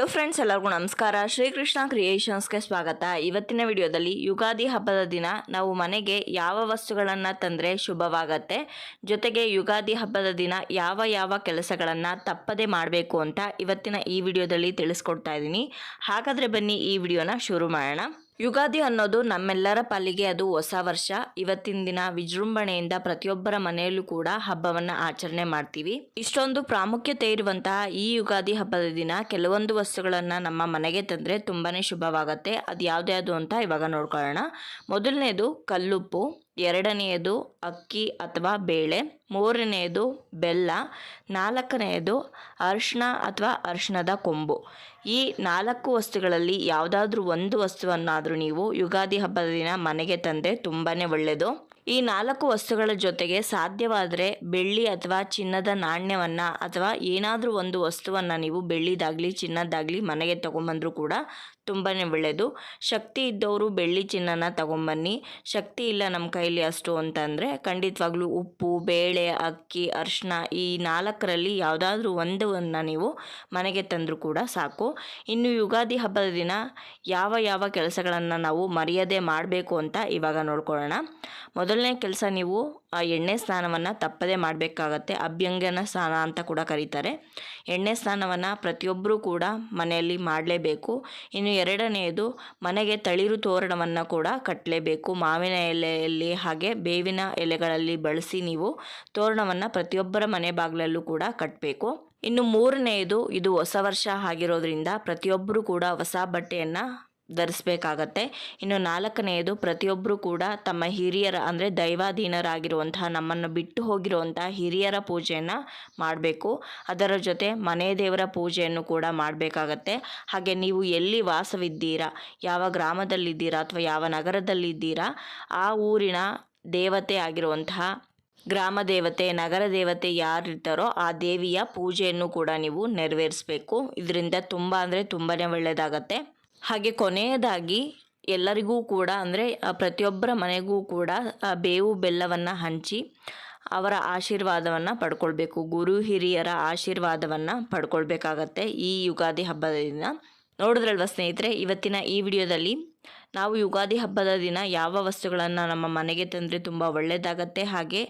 Hello friends ಎಲ್ಲರಿಗೂ ನಮಸ್ಕಾರ. ಶ್ರೀಕೃಷ್ಣ ಕ್ರಿಯೇಷನ್ಸ್ಗೆ ಸ್ವಾಗತ. ಇವತ್ತಿನ ವಿಡಿಯೋದಲ್ಲಿ ಯುಗಾದಿ ಹಬ್ಬದ ದಿನ ನಾವು ಮನೆಗೆ ಯಾವ ವಸ್ತುಗಳನ್ನು ತಂದರೆ ಶುಭವಾಗತ್ತೆ, ಜೊತೆಗೆ ಯುಗಾದಿ ಹಬ್ಬದ ದಿನ ಯಾವ ಯಾವ ಕೆಲಸಗಳನ್ನು ತಪ್ಪದೆ ಮಾಡಬೇಕು ಅಂತ ಇವತ್ತಿನ ಈ ವಿಡಿಯೋದಲ್ಲಿ ತಿಳಿಸ್ಕೊಡ್ತಾ ಇದ್ದೀನಿ. ಹಾಗಾದರೆ ಬನ್ನಿ ಈ ವಿಡಿಯೋನ ಶುರು ಮಾಡೋಣ. ಯುಗಾದಿ ಅನ್ನೋದು ನಮ್ಮೆಲ್ಲರ ಪಾಲಿಗೆ ಅದು ಹೊಸ ವರ್ಷ. ಇವತ್ತಿನ ದಿನ ವಿಜೃಂಭಣೆಯಿಂದ ಪ್ರತಿಯೊಬ್ಬರ ಮನೆಯಲ್ಲೂ ಕೂಡ ಹಬ್ಬವನ್ನ ಆಚರಣೆ ಮಾಡ್ತೀವಿ. ಇಷ್ಟೊಂದು ಪ್ರಾಮುಖ್ಯತೆ ಇರುವಂತಹ ಈ ಯುಗಾದಿ ಹಬ್ಬದ ದಿನ ಕೆಲವೊಂದು ವಸ್ತುಗಳನ್ನು ನಮ್ಮ ಮನೆಗೆ ತಂದ್ರೆ ತುಂಬಾನೇ ಶುಭವಾಗತ್ತೆ. ಅದು ಯಾವ್ದು ಅಂತ ಇವಾಗ ನೋಡ್ಕೊಳ್ಳೋಣ. ಮೊದಲನೇದು ಕಲ್ಲುಪ್ಪು. ಎರಡನೆಯದು ಅಕ್ಕಿ ಅಥವಾ ಬೇಳೆ, ಮೂರನೆಯದು ಬೆಲ್ಲ, ನಾಲ್ಕನೆಯದು ಅರ್ಶಿಣ ಅಥವಾ ಅರಿಶಿಣದ ಕೊಂಬು. ಈ ನಾಲ್ಕು ವಸ್ತುಗಳಲ್ಲಿ ಯಾವುದಾದ್ರೂ ಒಂದು ವಸ್ತುವನ್ನಾದರೂ ನೀವು ಯುಗಾದಿ ಹಬ್ಬದ ದಿನ ಮನೆಗೆ ತಂದರೆ ತುಂಬಾ ಒಳ್ಳೆಯದು ಈ ನಾಲ್ಕು ವಸ್ತುಗಳ ಜೊತೆಗೆ ಸಾಧ್ಯವಾದರೆ ಬೆಳ್ಳಿ ಅಥವಾ ಚಿನ್ನದ ನಾಣ್ಯವನ್ನು ಅಥವಾ ಏನಾದರೂ ಒಂದು ವಸ್ತುವನ್ನು ನೀವು ಬೆಳ್ಳಿದಾಗಲಿ, ಚಿನ್ನದಾಗಲಿ ಮನೆಗೆ ತೊಗೊಂಬಂದರೂ ಕೂಡ ತುಂಬಾ ಒಳ್ಳೆಯದು ಶಕ್ತಿ ಇದ್ದವರು ಬೆಳ್ಳಿ ಚಿನ್ನನ ತಗೊಂಬನ್ನಿ. ಶಕ್ತಿ ಇಲ್ಲ ನಮ್ಮ ಕೈಲಿ ಅಷ್ಟು ಅಂತಂದರೆ ಖಂಡಿತವಾಗ್ಲೂ ಉಪ್ಪು, ಬೇಳೆ, ಅಕ್ಕಿ ಅರಿಶಿನ ಈ ನಾಲ್ಕರಲ್ಲಿ ಯಾವುದಾದ್ರೂ ಒಂದನ್ನು ನೀವು ಮನೆಗೆ ತಂದರೂ ಕೂಡ ಸಾಕು. ಇನ್ನು ಯುಗಾದಿ ಹಬ್ಬದ ದಿನ ಯಾವ ಯಾವ ಕೆಲಸಗಳನ್ನು ನಾವು ಮರೆಯದೆ ಮಾಡಬೇಕು ಅಂತ ಇವಾಗ ನೋಡ್ಕೊಳ್ಳೋಣ. ಮೊದಲನೇ ಕೆಲಸ ನೀವು ಆ ಎಣ್ಣೆ ಸ್ನಾನವನ್ನು ತಪ್ಪದೇ ಮಾಡಬೇಕಾಗತ್ತೆ. ಅಭ್ಯಂಗನ ಸ್ನಾನ ಅಂತ ಕೂಡ ಕರೀತಾರೆ. ಎಣ್ಣೆ ಸ್ನಾನವನ್ನು ಪ್ರತಿಯೊಬ್ಬರೂ ಕೂಡ ಮನೆಯಲ್ಲಿ ಮಾಡಲೇಬೇಕು. ಇನ್ನು ಎರಡನೆಯದು ಮನೆಗೆ ತಳಿರು ತೋರಣವನ್ನು ಕೂಡ ಕಟ್ಟಲೇಬೇಕು ಮಾವಿನ ಎಲೆಯಲ್ಲಿ ಹಾಗೆ ಬೇವಿನ ಎಲೆಗಳಲ್ಲಿ ಬಳಸಿ ನೀವು ತೋರಣವನ್ನು ಪ್ರತಿಯೊಬ್ಬರ ಮನೆ ಬಾಗಿಲಲ್ಲೂ ಕೂಡ ಕಟ್ಟಬೇಕು ಇನ್ನು ಮೂರನೆಯದು ಇದು ಹೊಸ ವರ್ಷ ಆಗಿರೋದ್ರಿಂದ ಪ್ರತಿಯೊಬ್ಬರೂ ಕೂಡ ಹೊಸ ಬಟ್ಟೆಯನ್ನು ಧರಿಸ್ಬೇಕಾಗತ್ತೆ. ಇನ್ನು ನಾಲ್ಕನೆಯದು ಪ್ರತಿಯೊಬ್ಬರು ಕೂಡ ತಮ್ಮ ಹಿರಿಯರ, ಅಂದರೆ ದೈವಾಧೀನರಾಗಿರುವಂತಹ, ನಮ್ಮನ್ನು ಬಿಟ್ಟು ಹೋಗಿರುವಂತಹ ಹಿರಿಯರ ಪೂಜೆಯನ್ನು ಮಾಡಬೇಕು. ಅದರ ಜೊತೆ ಮನೆ ದೇವರ ಪೂಜೆಯನ್ನು ಕೂಡ ಮಾಡಬೇಕಾಗತ್ತೆ. ಹಾಗೆ ನೀವು ಎಲ್ಲಿ ವಾಸವಿದ್ದೀರಾ, ಯಾವ ಗ್ರಾಮದಲ್ಲಿದ್ದೀರಾ ಅಥವಾ ಯಾವ ನಗರದಲ್ಲಿದ್ದೀರಾ, ಆ ಊರಿನ ದೇವತೆ ಆಗಿರುವಂತಹ ಗ್ರಾಮ ದೇವತೆ, ನಗರ ದೇವತೆ ಯಾರಿರ್ತಾರೋ ಆ ದೇವಿಯ ಪೂಜೆಯನ್ನು ಕೂಡ ನೀವು ನೆರವೇರಿಸಬೇಕು. ಇದರಿಂದ ತುಂಬ ಅಂದರೆ ತುಂಬಾ ಒಳ್ಳೆಯದಾಗತ್ತೆ ಹಾಗೆ ಕೊನೆಯದಾಗಿ ಎಲ್ಲರಿಗೂ ಕೂಡ ಅಂದರೆ ಪ್ರತಿಯೊಬ್ಬರ ಮನೆಗೂ ಕೂಡ ಬೇವು ಬೆಲ್ಲವನ್ನು ಹಂಚಿ ಅವರ ಆಶೀರ್ವಾದವನ್ನು ಪಡ್ಕೊಳ್ಬೇಕು. ಗುರು ಹಿರಿಯರ ಆಶೀರ್ವಾದವನ್ನು ಪಡ್ಕೊಳ್ಬೇಕಾಗತ್ತೆ ಈ ಯುಗಾದಿ ಹಬ್ಬದ ದಿನ ನೋಡಿದ್ರಲ್ವ ಸ್ನೇಹಿತರೆ, ಇವತ್ತಿನ ಈ ವಿಡಿಯೋದಲ್ಲಿ ನಾವು ಯುಗಾದಿ ಹಬ್ಬದ ದಿನ ಯಾವ ವಸ್ತುಗಳನ್ನು ನಮ್ಮ ಮನೆಗೆ ತಂದರೆ ತುಂಬ ಒಳ್ಳೆಯದಾಗತ್ತೆ ಹಾಗೆ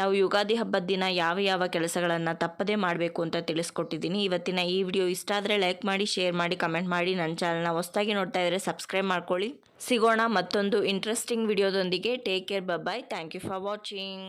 ನಾವು ಯುಗಾದಿ ಹಬ್ಬದ ದಿನ ಯಾವ ಯಾವ ಕೆಲಸಗಳನ್ನು ತಪ್ಪದೇ ಮಾಡಬೇಕು ಅಂತ ತಿಳಿಸ್ಕೊಟ್ಟಿದ್ದೀನಿ. ಇವತ್ತಿನ ಈ ವಿಡಿಯೋ ಇಷ್ಟ ಆದರೆ ಲೈಕ್ ಮಾಡಿ ಶೇರ್ ಮಾಡಿ ಕಮೆಂಟ್ ಮಾಡಿ. ನನ್ನ ಚಾನಲ್ನ ಹೊಸದಾಗಿ ನೋಡ್ತಾ ಇದ್ದರೆ ಸಬ್ಸ್ಕ್ರೈಬ್ ಮಾಡ್ಕೊಳ್ಳಿ. ಸಿಗೋಣ ಮತ್ತೊಂದು interesting ವಿಡಿಯೋದೊಂದಿಗೆ take care bye thank you for watching